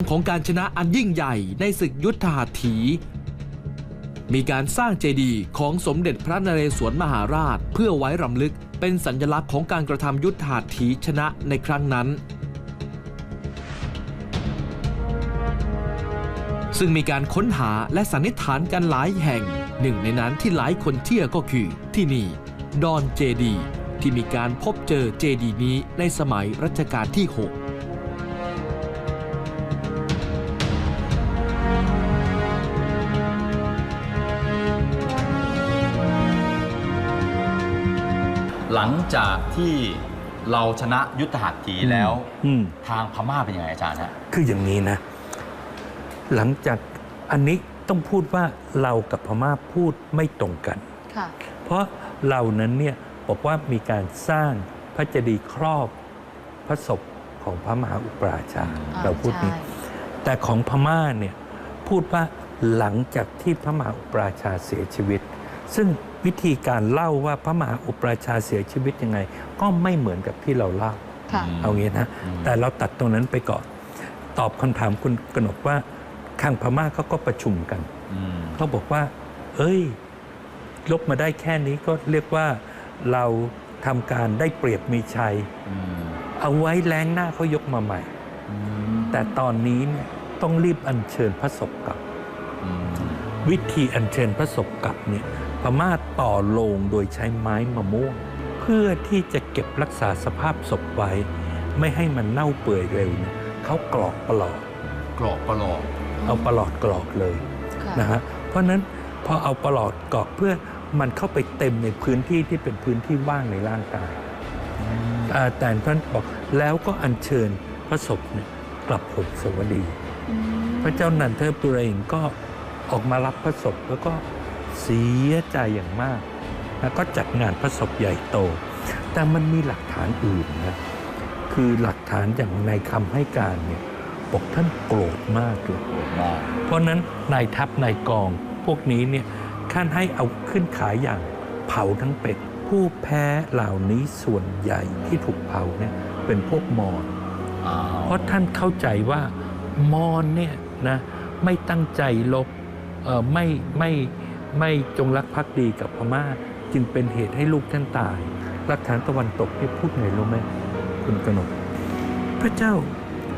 ของการชนะอันยิ่งใหญ่ในศึกยุทธหัตถี มีการสร้างเจดีย์ของสมเด็จพระนเรศวรมหาราช เพื่อไว้รำลึกเป็นสัญลักษณ์ของการกระทำยุทธหัตถีชนะในครั้งนั้น ซึ่งมีการค้นหาและสันนิษฐานกันหลายแห่ง หนึ่งในนั้นที่หลายคนเชื่อก็คือที่นี่ ดอนเจดีย์ที่มีการพบเจอเจดีย์นี้ในสมัยรัชกาลที่ 6 หลังจากที่เราชนะยุทธหัตถีแล้วอืม ทางพม่าเป็นยังไงอาจารย์ฮะ คืออย่างนี้นะ หลังจากอันนี้ต้องพูดว่าเรากับพม่าพูดไม่ตรงกัน ค่ะ เพราะเรานั้นเนี่ยบอกว่ามีการสร้างพระเจดีย์ครอบพระศพของพระมหาอุปราชา อ่า เราพูดนี้ ใช่ แต่ของพม่าเนี่ยพูดว่าหลังจากที่พระมหาอุปราชาเสียชีวิต ซึ่ง วิธีการเล่าว่าพระมหาอุปราชาเสียชีวิตยังไง ก็ไม่เหมือนกับที่เราเล่าค่ะอืมเอางี้นะอืมแต่เราตัดตรงนั้นไปก่อน ตอบคำถามคุณกนกว่าข้างพม่าเขาก็ประชุมกันอืมเขาบอกว่า เอ้ย ลบมาได้แค่นี้ก็เรียกว่าเราทำการได้เปรียบมีชัยอืมเอาไว้แรงหน้าเขายกมาใหม่อืมแต่ตอนนี้เนี่ยต้องรีบอัญเชิญพระศพกลับอืมวิธีอัญเชิญพระศพกลับเนี่ยพ ม่าต่อโลงโดยใช้ไม้มะม่วง เพื่อที่จะเก็บรักษาสภาพศพไว้ ไม่ให้มันเน่าเปื่อยเร็วเนี่ยเขากรอกปลอดกรอบประหลอดเอาปลอดกรอกเลยค่ะนะฮะเพราะฉะนั้นพอเอาปลอดกรอกเพื่อมันเข้าไปเต็มในพื้นที่ที่เป็นพื้นที่ว่างในร่างกายอ่าแต่ท่านบอกแล้วก็อัญเชิญพระศพเนี่ยกลับหงสาวดีอืมพระเจ้านันเทพตุเรงก็ออกมารับพระศพแล้วก็ เสียใจอย่างมาก แล้วก็จัดงานพระศพใหญ่โต แต่มันมีหลักฐานอื่นนะคือหลักฐานอย่างในคำให้การเนี่ยบอกท่านโกรธมากเลยโกรธมากเพราะนั้นนายทัพนายกองพวกนี้เนี่ยท่านให้เอาขึ้นขายอย่างเผาทั้งเป็ด ผู้แพ้เหล่านี้ส่วนใหญ่ที่ถูกเผาเนี่ยเป็นพวกมอญเพราะท่านเข้าใจว่ามอญเนี่ยนะไม่ตั้งใจลบเอ่อไม่ไม่ ไม่จงรักภักดีกับพม่า จึงเป็นเหตุให้ลูกท่านตาย หลักฐานตะวันตกที่พูดไงรู้ไหมคุณกนก พระเจ้า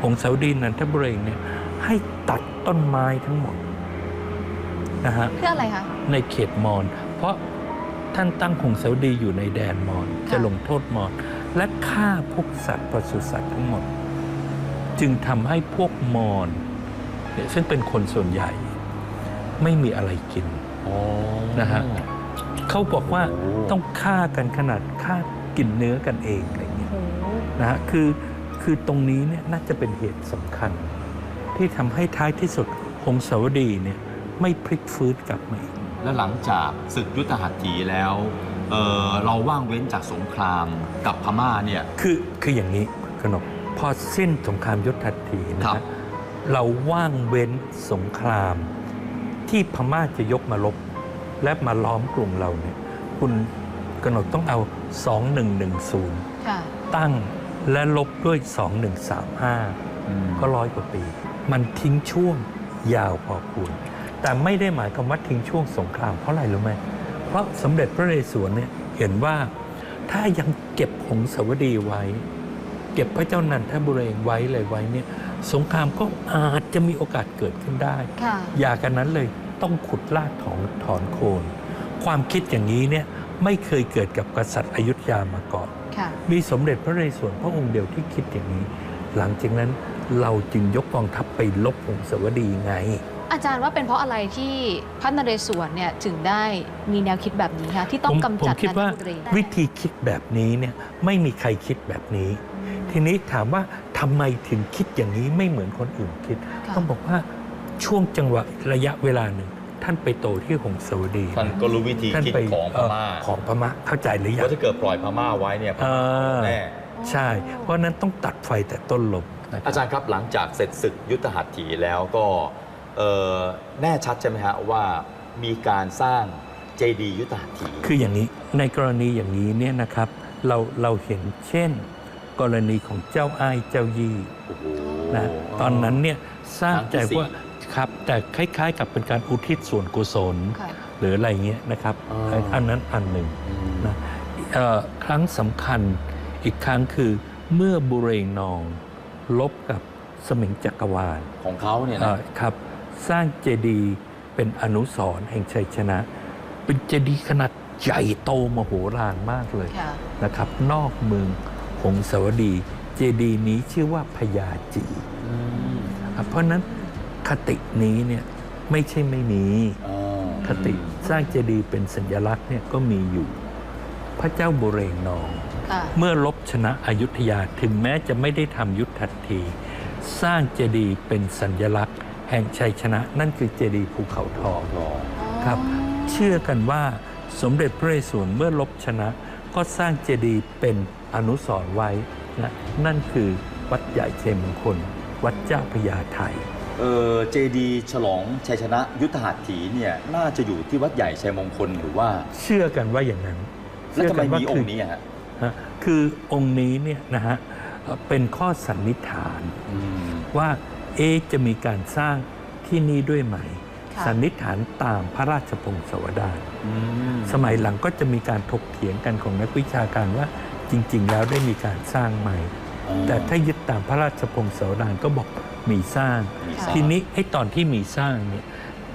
องค์เสาดีนันทบุรีเนี่ยให้ตัดต้นไม้ทั้งหมดนะฮะเพื่ออะไรคะในเขตมอญเพราะท่านตั้งหงเสาดีอยู่ในแดนมอญค่ะจะลงโทษมอญและฆ่าพวกสัตว์ปศุสัตว์ทั้งหมด จึงทำให้พวกมอญเนี่ยซึ่งเป็นคนส่วนใหญ่ ไม่มีอะไรกินอ๋อ นะฮะเขาบอกว่าโอ้ต้องฆ่ากันขนาดฆ่ากินเนื้อกันเองอะไรเงี้ยโอ้โหนะฮะคือคือตรงนี้เนี่ยน่าจะเป็นเหตุสำคัญ ที่ทำให้ท้ายที่สุดหงสาวดีเนี่ยไม่พลิกฟื้นกลับมาอีกแล้วหลังจากศึกยุทธหัตถีแล้วเอ่อเราว่างเว้นจากสงครามกับพม่าเนี่ยคือคืออย่างนี้ขนกพอสิ้นสงครามยุทธหัตถีนะครัฮะบเราว่างเว้นสงคราม ที่พม่าจะยกมาลบ และมาล้อมกลุ่มเราเนี่ยคุณกนกต้องเอา 2110ค่ะตั้งและลบด้วย 2135อืมก็ร้อยกว่าปี มันทิ้งช่วงยาวพอควรแต่ไม่ได้หมายความว่าทิ้งช่วงสงครามเพราะอะไรรู้ไหมเพราะสมเด็จพระนเรศวรเนี่ยเห็นว่าถ้ายังเก็บหงสาวดีไว้ เก็บพระเจ้านันทบุเรงไว้เลยไว้เนี่ยสงครามก็อาจจะมีโอกาสเกิดขึ้นได้ค่ะอย่ากันนั้นเลย ต้องขุดลากถอนถอนโคน ความคิดอย่างนี้เนี่ยไม่เคยเกิดกับกษัตริย์อยุธยามาก่อนค่ะมีสมเด็จพระนเรศวรพระองค์เดียวที่คิดอย่างนี้ หลังจากนั้นเราจึงยกกองทัพไปลบหงสาวดีไง อาจารย์ว่าเป็นเพราะอะไรที่พระนเรศวรเนี่ยถึงได้มีแนวคิดแบบนี้คะที่ต้องผมกำจัดผมคิดว่านันทบุรีวิธีคิดแบบนี้เนี่ยไม่มีใครคิดแบบนี้ ทีนี้ถามว่าทำไมถึงคิดอย่างนี้ไม่เหมือนคนอื่นคิดค่ะต้องบอกว่า ช่วงจังหวะระยะเวลาหนึ่ง ท่านไปโตที่หงสาวดีท่านก็รู้วิธีท่านคิดไปของพเอ่อม่าของพม่าเข้าใจหรือยังว่าถ้าเกิดปล่อยพม่าไว้เนี่ยพเอม่าอแน่ใช่ เพราะฉะนั้นต้องตัดไฟแต่ต้นลมนะครับอาจารย์ครับหลังจากเสร็จศึกยุทธหัตถีแล้วก็เอ่อแน่ชัดใช่ไหมฮะว่ามีการสร้างเจดีย์ยุทธหัตถีคืออย่างนี้ในกรณีอย่างนี้เนี่ยนะครับเราเราเห็นเช่น กรณีของเจ้าอ้ายเจ้ายี่โอ้โหนะตอนนั้นเนี่ยสร้างครั้งที่แต่สี่ว่า ครับ แต่คล้าย ๆ กับเป็นการอุทิศส่วนกุศล ค่ะ หรืออะไรเงี้ยนะครับอ๋ออั นนั้นอันหนึ่งอืมนะเอ่อครั้งสำคัญอีกครั้งคือเมื่อบุเรงนองลบกับสมิงจักรวาลของเขาเนี่ยเอ่นะอครับสร้างเจดีย์เป็นอนุสรณ์แห่งชัยชนะ เป็นเจดีย์ขนาดใหญ่โตมโหฬารมากเลย ค่ะ นะครับนอกเมืองหงสาวดี เจดีย์นี้ชื่อว่าพญาจีอืมอะเพราะฉะนั้น คตินี้เนี่ยไม่ใช่ไม่มีอ๋อคติสร้างเจดีย์เป็นสัญลักษณ์เนี่ยก็มีอยู่ พระเจ้าบุเรงนองค่ะเมื่อลบชนะอยุธยาถึงแม้จะไม่ได้ทำยุทธทัตที สร้างเจดีย์เป็นสัญลักษณ์ แห่งชัยชนะนั่นคือเจดีย์ภูเขาทองทองครับ เชื่อกันว่าสมเด็จพระนเรศวรเมื่อลบชนะ ก็สร้างเจดีย์เป็นอนุสรณ์ไว้นะนั่นคือวัดใหญ่เชยมงคล วัดเจ้าพญาไทเออ เจดีฉลองชัยชนะยุทธหัตถีเนี่ยน่าจะอยู่ที่วัดใหญ่ชัยมงคลหรือว่า เชื่อกันว่าอย่างนั้นแล้วทำไมเชื่กัมีว่าองคืค์นี้อะฮะฮะคือองค์นี้เนี่ยนะฮะเอ่อเป็นข้อสันนิษฐานอืมว่าเอะจะมีการสร้างที่นี่ด้วยไหมค่ะสันนิษฐานตามพระราชพงศาวดารอืมสมัยหลังก็จะมีการถกเถียงกันของนักวิชาการว่าจริง ๆ แล้วได้มีการสร้างไหมอ๋อแต่ถ้ายึดตามพระราชพงศาวดารก็บอก มีสร้างมีค่ะสร้าง ทีนี้ไอ้ตอนที่มีสร้างเนี่ย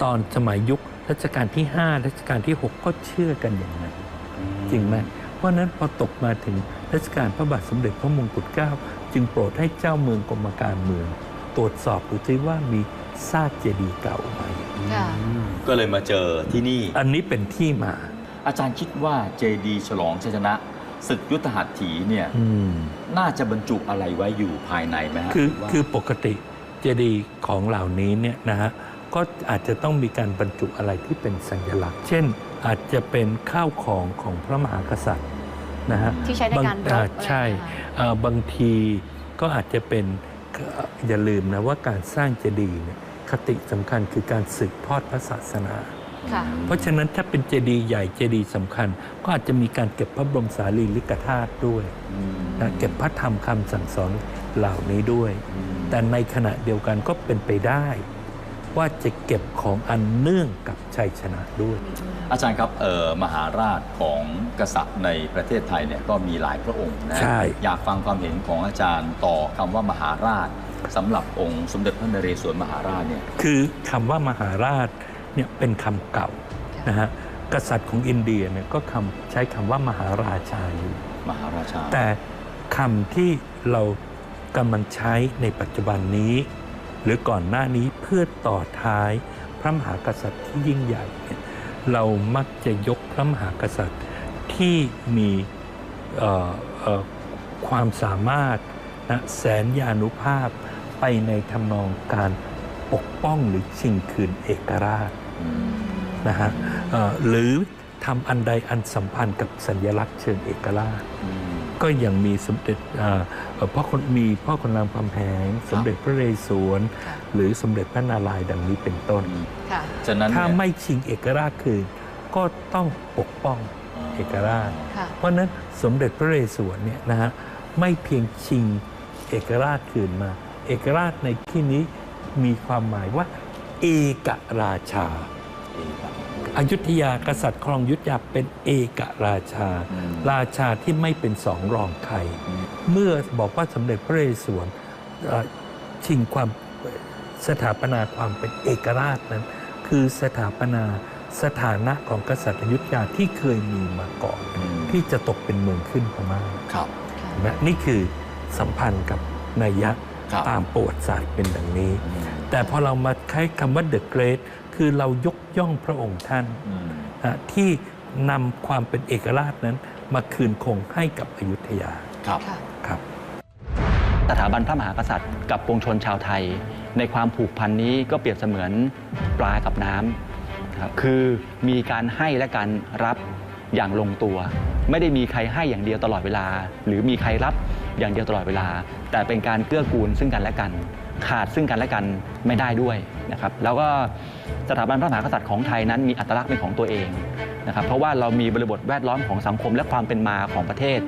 ตอนสมัยยุครัชกาลที่ 5 รัชกาลที่ 6 ก็เชื่อกันอย่างนั้นอืจริงไหมเพราะฉะนั้นพอตกมาถึงรัชกาลพระบาทสมเด็จพระมงกุฎเกล้าจึงโปรดให้เจ้าเมืองกรมการเมือง ตรวจสอบดูซิว่ามีซากเจดีย์เก่าไหมค่ะอืมก็เลยมาเจอที่นี่ อันนี้เป็นที่มา อาจารย์คิดว่าเจดีฉลองชัยชนะศึกยุทธหัตถีเนี่ยอืมน่าจะบรรจุอะไรไว้อยู่ภายในไหมฮะคือว่าคือปกติเจดีย์ของเหล่านี้เนี่ยนะฮะก็อาจจะต้องมีการบรรจุอะไรที่เป็นสัญลักษณ์ เช่น อาจจะเป็นข้าวของของพระมหากษัตริย์นะฮะที่ใช้ในการรบอ่อะไรใช่อย่างเงี้ยค่ะเอ่อบางทีก็อาจจะเป็นเอ่ออย่าลืมนะว่าการสร้างเจดีย์เนี่ยคติสำคัญคือการสืบทอดพระศาสนาค่ะเพราะฉะนั้นถ้าเป็นเจดีย์ใหญ่เจดีย์สำคัญ ก็อาจจะมีการเก็บพระบรมสารีริกธาตุด้วยอืมนะเก็บพระธรรมคำสั่งสอน เหล่านี้ด้วยอืมแต่ในขณะเดียวกันก็เป็นไปได้ ว่าจะเก็บของอันเนื่องกับชัยชนะด้วย อาจารย์ครับเอ่อมหาราชของกษัตริย์ในประเทศไทยเนี่ยก็มีหลายพระองค์นะใช่อยากฟังความเห็นของอาจารย์ต่อคำว่ามหาราชสำหรับองค์สมเด็จพระนเรศวรมหาราชเนี่ยคือคำว่ามหาราชเนี่ยเป็นคำเก่านะฮะกษัตริย์ของอินเดียเนี่ยก็คำใช้คำว่ามหาราชาอยู่มหาราชา แต่คำที่เรา กำลังใช้ในปัจจุบันนี้ หรือก่อนหน้านี้เพื่อต่อท้ายพระมหากษัตริย์ที่ยิ่งใหญ่เนี่ยเรามักจะยกพระมหากษัตริย์ที่มีความสามารถนะแสนยานุภาพไปในทำนองการปกป้องหรือชิงคืนเอกราชนะฮะเอ่อ หรือทำอันใดอันสัมพันธ์กับสัญลักษณ์เชิงเอกราชอืมก็ยังมีสมเด็จเอ่อเอ่อพ่อคนมีพ่อคนรามคำแหงสมเด็จพระนเรศวรค่ะหรือสมเด็จพระนารายณ์ดังนี้เป็นต้นค่ะฉะนั้นถ้าเนี่ยไม่ชิงเอกราชคืนก็ต้องปกป้องเอกราชค่ะเพราะฉะนั้นสมเด็จพระนเรศวรเนี่ยนะฮะไม่เพียงชิงเอกราชคืนมา เอกราชในที่นี้มีความหมายว่า เอกราชาเองครับอยุธยากษัตริย์ครองอยุธยาเป็นเอกราชาอืมราชาที่ไม่เป็นสองรองใครอืมเมื่อบอกว่าสมเด็จพระนเรศวรเอ่อชิงความสถาปนาความเป็นเอกราชนั้น คือสถาปนาสถานะของกษัตริย์อยุธยาที่เคยมีมาก่อนอืมที่จะตกเป็นเมืองขึ้นพม่าครับค่ะเห็นไหมนี่คือสัมพันธ์กับนัยยะครับตามประวัติศาสตร์เป็นดังนี้อืมแต่พอเรามาใช้คำว่า the great คือเรายกย่องพระองค์ท่านอืมนะที่นำความเป็นเอกราชนั้นมาคืนคงให้กับอยุธยาครับค่ะครับ สถาบันพระมหากษัตริย์ กับปวงชนชาวไทย ในความผูกพันนี้ก็เปรียบเสมือนปลากับน้ำครับคือมีการให้และการรับอย่างลงตัว ไม่ได้มีใครให้อย่างเดียวตลอดเวลา หรือมีใครรับอย่างเดียวตลอดเวลา แต่เป็นการเกื้อกูลซึ่งกันและกัน ขาดซึ่งกันและกันไม่ได้ด้วยนะครับแล้วก็สถาบันพระมหากษัตริย์ของไทยนั้นมีอัตลักษณ์เป็นของตัวเองนะครับเพราะว่าเรามีบริบทแวดล้อมของสังคมและความเป็นมาของประเทศ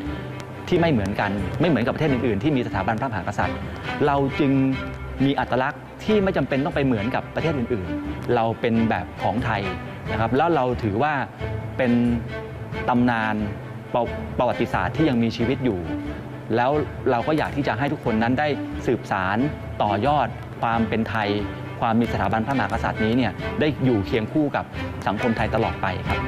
ที่ไม่เหมือนกันไม่เหมือนกับประเทศอื่นๆ ที่มีสถาบันพระมหากษัตริย์ เราจึงมีอัตลักษณ์ที่ไม่จำเป็นต้องไปเหมือนกับประเทศอื่นๆ เราเป็นแบบของไทยนะครับแล้วเราถือว่าเป็นตำนานประประวัติศาสตร์ที่ยังมีชีวิตอยู่ แล้วเราก็อยากที่จะให้ทุกคนนั้นได้สืบสารต่อยอดความเป็นไทย ความมีสถาบันพระมหากษัตริย์นี้เนี่ยได้อยู่เคียงคู่กับสังคมไทยตลอดไปครับ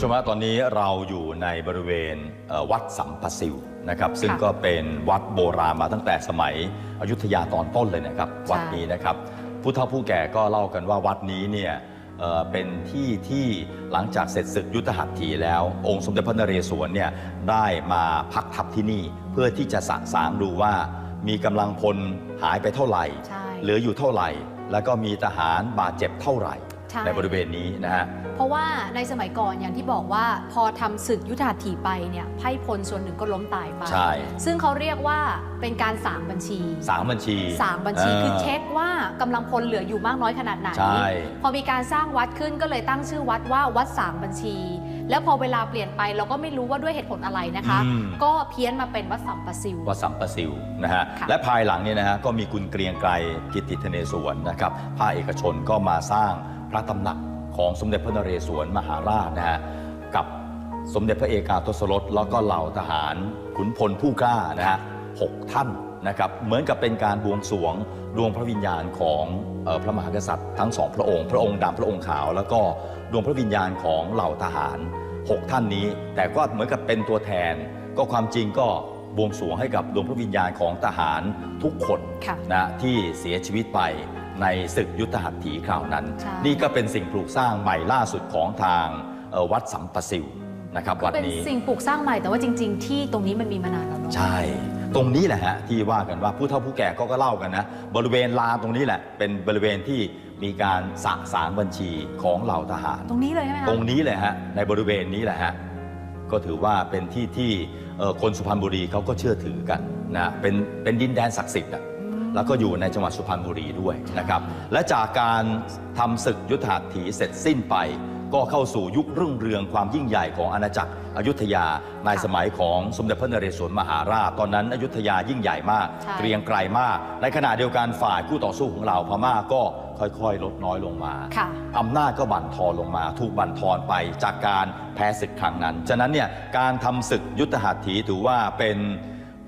ผู้ชมฮะตอนนี้เราอยู่ในบริเวณเอ่อวัดสัมปสิวนะครับซึ่งก็เป็นวัดโบราณมาตั้งแต่สมัยอยุธยาตอนต้นเลยนะครับ วัดนี้นะครับ ผู้เฒ่าผู้แก่ก็เล่ากันว่าวัดนี้เนี่ยเอ่อเป็นที่ที่หลังจากเสร็จศึกยุทธหัตถีแล้ว องค์สมเด็จพระนเรศวรเนี่ยได้มาพักทับที่นี่ เพื่อที่จะสะสางดูว่ามีกำลังพลหายไปเท่าไหร่ใช่เหลืออยู่เท่าไหร่ แล้วก็มีทหารบาดเจ็บเท่าไหร่ใช่ในบริเวณนี้นะฮะเพ ราะว่าในสมัยก่อนอย่างที่บอกว่าพอทำศึกยุทธหัตถีไปเนี่ยไพร่พลส่วนหนึ่งก็ล้มตายไป ใช่ ซึ่งเขาเรียกว่าเป็นการสางบัญชีสามบัญชีสางบัญชีเคือเช็คว่ากำลังพลเหลืออยู่มากน้อยขนาดไหนใช่พอมีการสร้างวัดขึ้นก็เลยตั้งชื่อวัดว่าวัดสางบัญชี แล้วพอเวลาเปลี่ยนไปเราก็ไม่รู้ว่าด้วยเหตุผลอะไรนะคะอืมก็เพี้ยนมาเป็นวัดสัมปะซิววัดสัมปะซิวนะฮะค่ะและภายหลังเนี่ยนะฮะก็มีคุณเกรียงไกรกิตติธเนศวรนะครับภาคเอกชนก็มาสร้างพระตำหนัก ของสมเด็จพระนเรศวรมหาราชนะฮะกับสมเด็จพระเอกาทศรสแล้วก็เหล่าทหารขุนพลผู้กล้านะฮะหกท่านนะครับเหมือนกับเป็นการบวงสรวงดวงพระวิญญาณของเอ่อพระมหากษัตริย์ ทั้งสองพระองค์ พระองค์ดำพระองค์ขาว แล้วก็ดวงพระวิญญาณของเหล่าทหารหกท่านนี้ แต่ก็เหมือนกับเป็นตัวแทน ก็ความจริงก็บวงสรวงให้กับดวงพระวิญญาณของทหารทุกคนค่ะนะที่เสียชีวิตไป ในศึกยุทธหัตถีคราวนั้นใช่นี่ก็เป็นสิ่งปลูกสร้างใหม่ล่าสุดของทางเอ่อวัดสัมปะซิวนะครับวัดเป็นนี้สิ่งปลูกสร้างใหม่แต่ว่าจริง ๆ ที่ตรงนี้มันมีมานานแล้วเนาะใช่ ตรงนี้แหละฮะที่ว่ากันว่าผู้เฒ่าผู้แก่ก็ก็เล่ากันนะ บริเวณลานตรงนี้แหละ เป็นบริเวณที่มีการสะสางบัญชีของเหล่าทหาร ตรงนี้เลยใช่ไหมคะตรงนี้เลยฮะในบริเวณนี้แหละฮะก็ถือว่าเป็นที่ที่เอ่อคนสุพรรณบุรีเขาก็เชื่อถือกันนะเป็นเป็นดินแดนศักดิ์สิทธิ์อะ แล้วก็อยู่ในจังหวัดสุพรรณบุรีด้วยนะครับและจากการทำศึกยุทธหัตถีเสร็จสิ้นไป ก็เข้าสู่ยุครุ่งเรืองความยิ่งใหญ่ของอาณาจักรอยุธยาในสมัยของสมเด็จพระนเรศวรมหาราช ตอนนั้นอยุธยายิ่งใหญ่มากใช่เกรียงไกรมาก ในขณะเดียวกันฝ่ายคู่ต่อสู้ของเราพม่าก็ค่อยๆ ลดน้อยลงมาค่ะอำนาจก็บั่นทอนลงมา ถูกบั่นทอนไปจากการแพ้ศึกครั้งนั้น ฉะนั้นเนี่ยการทำศึกยุทธหัตถีถือว่าเป็น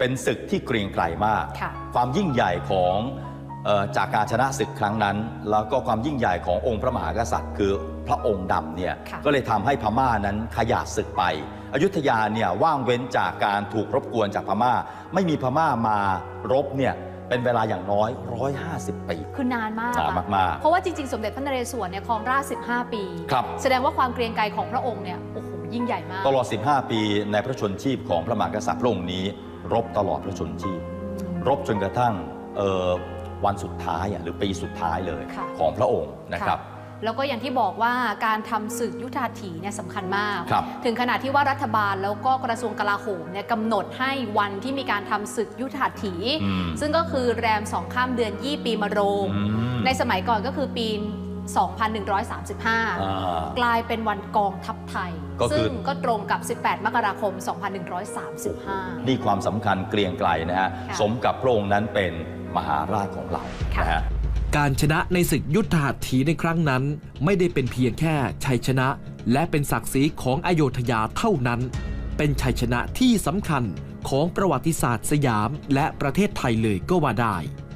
เป็นศึกที่เกรียงไกรมากค่ะความยิ่งใหญ่ของเอ่อจากการชนะศึกครั้งนั้น แล้วก็ความยิ่งใหญ่ขององค์พระมหากษัตริย์ คือพระองค์ดำเนี่ยค่ะก็เลยทำให้พม่านั้นขยาดศึกไป อยุธยาเนี่ยว่างเว้นจากการถูกรบกวนจากพม่า ไม่มีพม่ามารบเนี่ยเป็นเวลาอย่างน้อย 150 ปี คือนานมากนานอะมากๆเพราะว่าจริงๆ สมเด็จพระนเรศวรเนี่ยครองราชย์15 ปีครับแสดงว่าความเกรียงไกรของพระองค์เนี่ยโอ้โหยิ่งใหญ่มากตลอด 15 ปีในพระชนชีพของพระมหากษัตริย์พระองค์นี้ รบตลอดพระชนชีพ รบจนกระทั่งเอ่อวันสุดท้ายอะหรือปีสุดท้ายเลยค่ะของพระองค์นะครับแล้วก็อย่างที่บอกว่าการทำศึกยุทธาถีเนี่ยสำคัญมากครับถึงขนาดที่ว่ารัฐบาลแล้วก็กระทรวงกลาโหมเนี่ยกำหนดให้วันที่มีการทำศึกยุทธาถีอืมซึ่งก็คือแรมสองข้ามเดือนยี่ปีมะโรงอืมในสมัยก่อนก็คือปีอ่า 2135 กลายเป็นวันกองทัพไทยก็คือซึ่งก็ตรงกับ 18 มกราคม 2135 นี่ความสำคัญเกรียงไกรนะฮะค่ะสมกับพระองค์นั้นเป็นมหาราชของเราค่ะนะฮะการชนะในศึกยุทธหัตถีในครั้งนั้น ไม่ได้เป็นเพียงแค่ชัยชนะ และเป็นศักดิ์ศรีของอโยธยาเท่านั้น เป็นชัยชนะที่สำคัญของประวัติศาสตร์สยามและประเทศไทยเลยก็ว่าได้